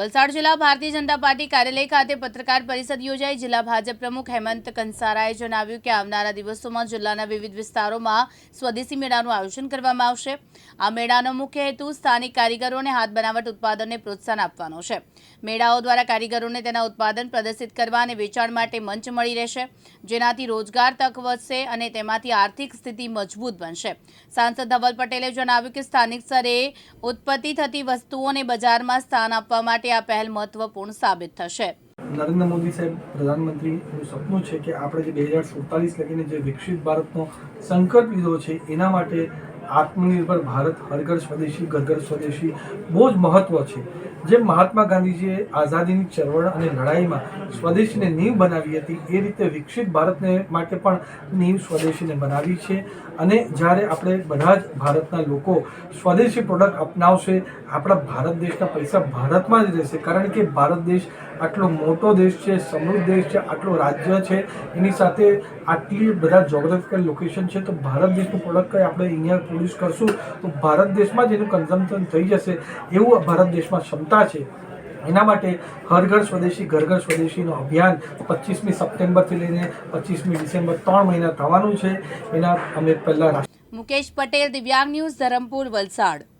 વલસાડ જિલ્લા ભારતીય જનતા પાર્ટી કાર્યાલય ખાતે પત્રકાર પરિષદ યોજાઈ. જિલ્લા ભાજપ પ્રમુખ હેમંત કંસારાએ જણાવ્યું કે આવનારા દિવસોમાં જિલ્લાના વિવિધ વિસ્તારોમાં સ્વદેશી મેળાનું આયોજન કરવામાં આવશે. આ મેળાનો મુખ્ય હેતુ સ્થાનિક કારીગરોને હાથ બનાવટ ઉત્પાદનને પ્રોત્સાહન આપવાનો છે. મેળાઓ દ્વારા કારીગરોને તેના ઉત્પાદન પ્રદર્શિત કરવા અને વેચાણ માટે મંચ મળી રહેશે, જેનાથી રોજગાર તક વધશે અને તેમાંથી આર્થિક સ્થિતિ મજબૂત બનશે. સાંસદ ધવલ પટેલે જણાવ્યું કે સ્થાનિક સ્તરે ઉત્પત્તિ થતી વસ્તુઓને બજારમાં સ્થાન આપવા માટે આ પહેલ મહત્વપૂર્ણ સાબિત થશે. નરેન્દ્ર મોદી સાહેબ, પ્રધાનમંત્રીનું સપનું છે કે આપણે જે બે હજાર સુડતાલીસ લગીને જે વિકસિત ભારતનો સંકલ્પ લીધો છે, એના માટે આત્મનિર્ભર ભારત હરઘર સ્વદેશી ઘર ઘર સ્વદેશી, બહુ જ મહત્વ છે. જેમ મહાત્મા ગાંધીજીએ આઝાદીની ચળવળ અને લડાઈમાં સ્વદેશીને નીવ બનાવી હતી, એ રીતે વિકસિત ભારતને માટે પણ નીવ સ્વદેશીને બનાવી છે. અને જ્યારે આપણે બધા જ ભારતના લોકો સ્વદેશી પ્રોડક્ટ અપનાવશે, આપણા ભારત દેશના પૈસા ભારતમાં જ રહેશે. કારણ કે ભારત દેશ આટલો મોટો દેશ છે, સમૃદ્ધ દેશ છે, આટલો રાજ્ય છે, એની સાથે આટલી બધા જોગ્રાફિકલ લોકેશન છે, તો ભારત દેશનું પ્રોડક્ટ કંઈ આપણે અહીંયા પ્રોડ્યુસ કરશું? તો ભારત દેશમાં જ એનું કન્ઝમ્પશન થઈ જશે, એવું ભારત દેશમાં ક્ષમતા છે. એના માટે હર ઘર સ્વદેશી, ઘર ઘર સ્વદેશીનું અભિયાન પચીસમી સપ્ટેમ્બરથી લઈને પચીસમી ડિસેમ્બર ત્રણ મહિના થવાનું છે. એના અમે પહેલાં મુકેશ પટેલ, દિવ્યાંગ ન્યૂઝ ધરમપુર, વલસાડ.